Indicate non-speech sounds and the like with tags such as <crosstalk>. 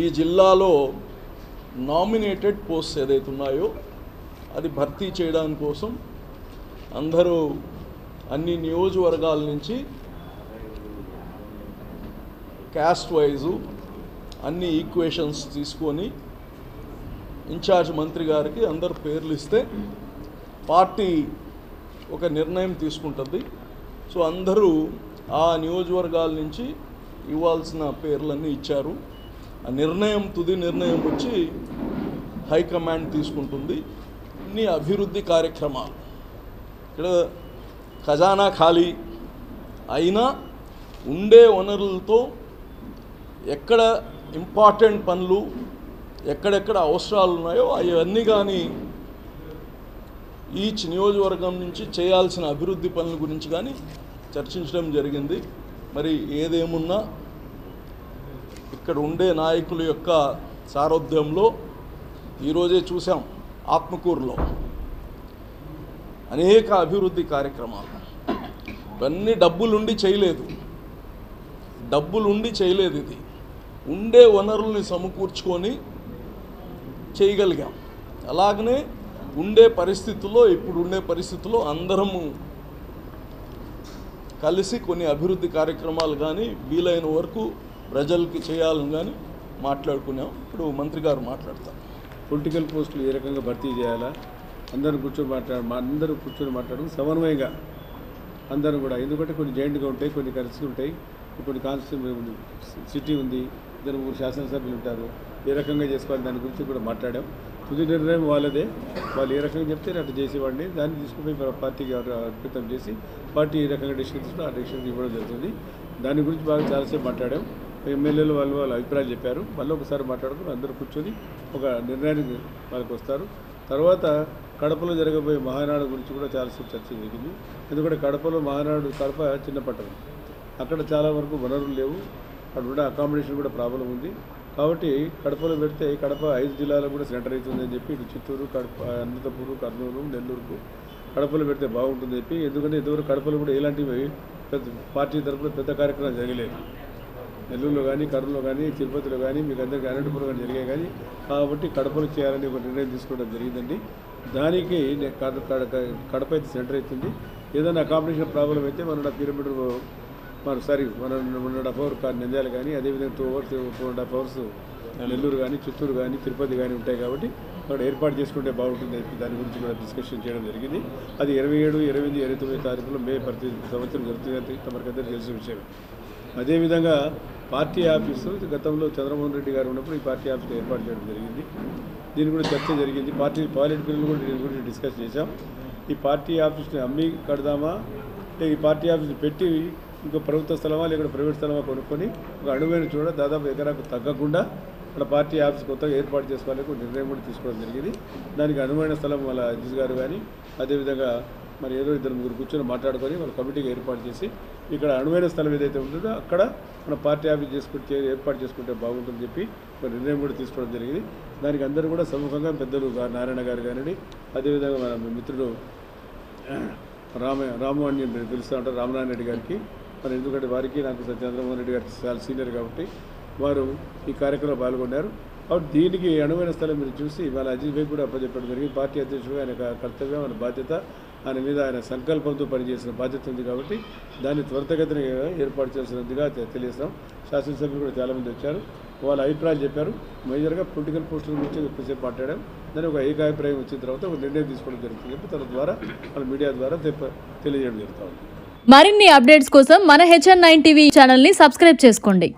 ఈ జిల్లాలో nominated post ఏదైతే ఉన్నాయో అది భర్తీ చేయడానికి కోసం అందరూ అన్ని నియోజకవర్గాల నుంచి క్యాస్ట్ వైజు అన్ని ఈక్వేషన్స్ తీసుకొని ఇన్ఛార్జ్ మంత్రి గారికి అందరు పేర్లు ఇస్తే పార్టీ ఒక నిర్ణయం తీసుకుంటుంది. సో అందరూ ఆ నియోజకవర్గాల నుంచి ఇవ్వాల్సిన పేర్లన్నీ ఇచ్చారు. నిర్ణయం తుది నిర్ణయం వచ్చి హైకమాండ్ తీసుకుంటుంది. ఇన్ని అభివృద్ధి కార్యక్రమాలు. ఇక్కడ ఖజానా ఖాళీ అయినా ఉండే వనరులతో ఎక్కడ ఇంపార్టెంట్ పనులు ఎక్కడెక్కడ అవసరాలు ఉన్నాయో అవన్నీ కానీ ఈచ్ నియోజకవర్గం నుంచి చేయాల్సిన అభివృద్ధి పనుల గురించి కానీ చర్చించడం జరిగింది. మరి ఏదేమున్నా ఇక్కడ ఉండే నాయకుల యొక్క సారథ్యంలో ఈరోజే చూసాం ఆత్మకూరులో అనేక అభివృద్ధి కార్యక్రమాలు. ఇవన్నీ డబ్బులుండి చేయలేదు. డబ్బులుండి చేయలేదు ఇది. ఉండే వనరుల్ని సమకూర్చుకొని చేయగలిగాం. అలాగనే ఉండే పరిస్థితుల్లో ఇప్పుడు ఉండే పరిస్థితుల్లో అందరము కలిసి కొన్ని అభివృద్ధి కార్యక్రమాలు కానీ వీలైన వరకు ప్రజలకి చేయాలని కానీ మాట్లాడుకున్నాం. ఇప్పుడు మంత్రి గారు మాట్లాడతాం పొలిటికల్ పోస్టులు ఏ రకంగా భర్తీ చేయాలా? అందరూ కూర్చొని మాట్లాడు అందరూ కూర్చొని మాట్లాడడం సమన్వయంగా అందరూ కూడా. ఎందుకంటే కొన్ని జాయింట్గా ఉంటాయి కొన్ని కలిసి ఉంటాయి. కొన్ని కాన్స్టిట్యూషన్ ఉంది సిటీ ఉంది ఇద్దరు ముగ్గురు శాసనసభ్యులు ఉంటారు. ఏ రకంగా చేసుకోవాలి దాని గురించి కూడా మాట్లాడాం. తుది నిర్ణయం వాళ్ళదే. వాళ్ళు ఏ రకంగా చెప్తే అట్లా అటు చేసేవాడిని. దాన్ని తీసుకుపోయి పార్టీకి అర్పితం చేసి పార్టీ ఏ రకంగా డెసిషన్ తీసుకుంటే ఆ డెసిషన్ ఇవ్వడం జరుగుతుంది. దాని గురించి బాగా చాలాసేపు మాట్లాడాం. ఎమ్మెల్యేలు వాళ్ళు వాళ్ళ అభిప్రాయాలు చెప్పారు. మళ్ళీ ఒకసారి మాట్లాడుకుని అందరూ కూర్చొని ఒక నిర్ణయానికి వాళ్ళకి వస్తారు. తర్వాత కడపలో జరగబోయే మహానాడు గురించి కూడా చాలాసేపు చర్చ జరిగింది. ఎందుకంటే కడపలో మహానాడు కడప చిన్న పట్టణం. అక్కడ చాలా వరకు వనరులు లేవు. అక్కడ ఉన్న అకామిడేషన్ కూడా ప్రాబ్లం ఉంది. కాబట్టి కడపలో పెడితే కడప ఐదు జిల్లాలో కూడా సెంటర్ అవుతుందని చెప్పి ఇటు చిత్తూరు కడప అనంతపూరు కర్నూలు నెల్లూరుకు కడపలో పెడితే బాగుంటుంది చెప్పి. ఎందుకంటే ఇదివరకు కడపలో కూడా ఎలాంటివి పెద్ద పార్టీ తరఫున పెద్ద కార్యక్రమాలు జరగలేదు. నెల్లూరులో కానీ కర్నూలులో కానీ తిరుపతిలో కానీ మీకు అందరికీ అనంతపురం కానీ జరిగాయి కానీ కాబట్టి కడపలో చేయాలని ఒక నిర్ణయం తీసుకోవడం జరిగిందండి. దానికి కడ- కడ- కడప అయితే సెంటర్ అవుతుంది. ఏదైనా అకామిడేషన్ ప్రాబ్లం అయితే మన కిలోమీటర్ మన సారీ మన వన్ అండ్ హాఫ్ అవర్ కా- నంద్యాల కానీ అదేవిధంగా two hours two and half hours Nellore కానీ చిత్తూరు కానీ తిరుపతి కానీ ఉంటాయి కాబట్టి అక్కడ ఏర్పాటు చేసుకుంటే బాగుంటుంది దాని గురించి కూడా డిస్కషన్ చేయడం జరిగింది. అది ఇరవై ఏడు ఇరవై ఎనిమిది ఇరవై తొమ్మిది తారీఖులో మే ప్రతి సంవత్సరం జరుగుతుంది. తమకందరూ తెలిసిన విషయం అదేవిధంగా పార్టీ ఆఫీసు గతంలో చంద్రమోహన్ రెడ్డి గారు ఉన్నప్పుడు ఈ పార్టీ ఆఫీస్ ఏర్పాటు చేయడం జరిగింది. దీని కూడా చర్చ జరిగింది. పార్టీ పాలిటికల్ కూడా దీని గురించి డిస్కస్ చేశాం. ఈ పార్టీ ఆఫీస్ని అమ్మి కడదామా? లేక ఈ పార్టీ ఆఫీస్ని పెట్టి ఇంకో ప్రభుత్వ స్థలమా లేకపోతే ప్రైవేట్ స్థలమా కొనుక్కొని ఒక అణువైన చూడ దాదాపు ఎకరాకు తగ్గకుండా అక్కడ పార్టీ ఆఫీస్ కొత్తగా ఏర్పాటు చేసుకోవాలని ఒక నిర్ణయం కూడా తీసుకోవడం జరిగింది. దానికి అనువైన స్థలం వాళ్ళ అజీజ్ గారు కానీ అదేవిధంగా మరి ఏదో ఇద్దరు ముగ్గురు కూర్చొని మాట్లాడుకొని వాళ్ళ కమిటీకి ఏర్పాటు చేసి ఇక్కడ అనువైన స్థలం ఏదైతే ఉంటుందో అక్కడ మన పార్టీ ఆఫీస్ చేసుకుంటే ఏర్పాటు చేసుకుంటే బాగుంటుందని చెప్పి ఒక నిర్ణయం కూడా తీసుకోవడం జరిగింది. దానికి అందరూ కూడా సముఖంగా పెద్దలు నారాయణ గారు కానివ్వండి అదేవిధంగా మన మిత్రుడు <clears throat> రామ రాము అని పిలుస్తూ ఉంటారు రామనారాయణ రెడ్డి గారికి. మరి ఎందుకంటే వారికి నాకు చంద్రమోహన్ రెడ్డి గారికి చాలా సీనియర్ కాబట్టి వారు ఈ కార్యక్రమంలో పాల్గొన్నారు. కాబట్టి దీనికి అనువైన స్థలం మీరు చూసి వాళ్ళ అజిత్ భాయ్ కూడా అప్పచెప్పడం జరిగింది. పార్టీ అధ్యక్షుడు ఆయన కర్తవ్యం ఆయన బాధ్యత. దాని మీద ఆయన సంకల్పంతో పనిచేసిన బాధ్యత ఉంది కాబట్టి దాన్ని త్వరితగతిన ఏర్పాటు చేసినందుగా తె- శాసనసభ్యులు కూడా చాలామంది వచ్చారు. వాళ్ళ అభిప్రాయాలు చెప్పారు. మేజర్గా పొలిటికల్ పోస్టుల గురించి ఎక్కువసేపు మాట్లాడాం. దాని ఒక ఏకాభిప్రాయం వచ్చిన తర్వాత ఒక నిర్ణయం తీసుకోవడం జరుగుతుంది చెప్పి తన ద్వారా వాళ్ళ మీడియా ద్వారా తెప్ప- తెలియజేయడం జరుగుతూ ఉంది మరిన్ని అప్డేట్స్ కోసం మన హెచ్ఎన్ నైన్ టీవీ ఛానల్ని సబ్స్క్రైబ్ చేసుకోండి.